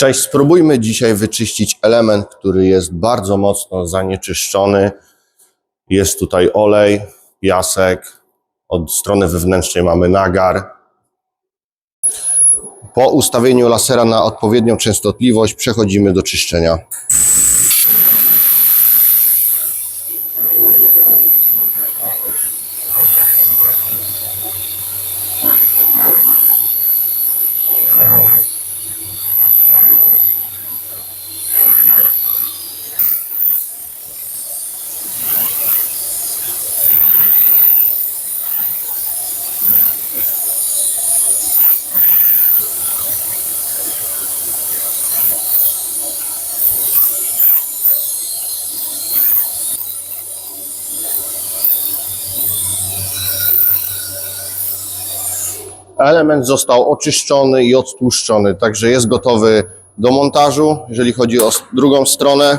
Cześć, spróbujmy dzisiaj wyczyścić element, który jest bardzo mocno zanieczyszczony. Jest tutaj olej, piasek, od strony wewnętrznej mamy nagar. Po ustawieniu lasera na odpowiednią częstotliwość przechodzimy do czyszczenia. Element został oczyszczony i odtłuszczony, także jest gotowy do montażu. Jeżeli chodzi o drugą stronę,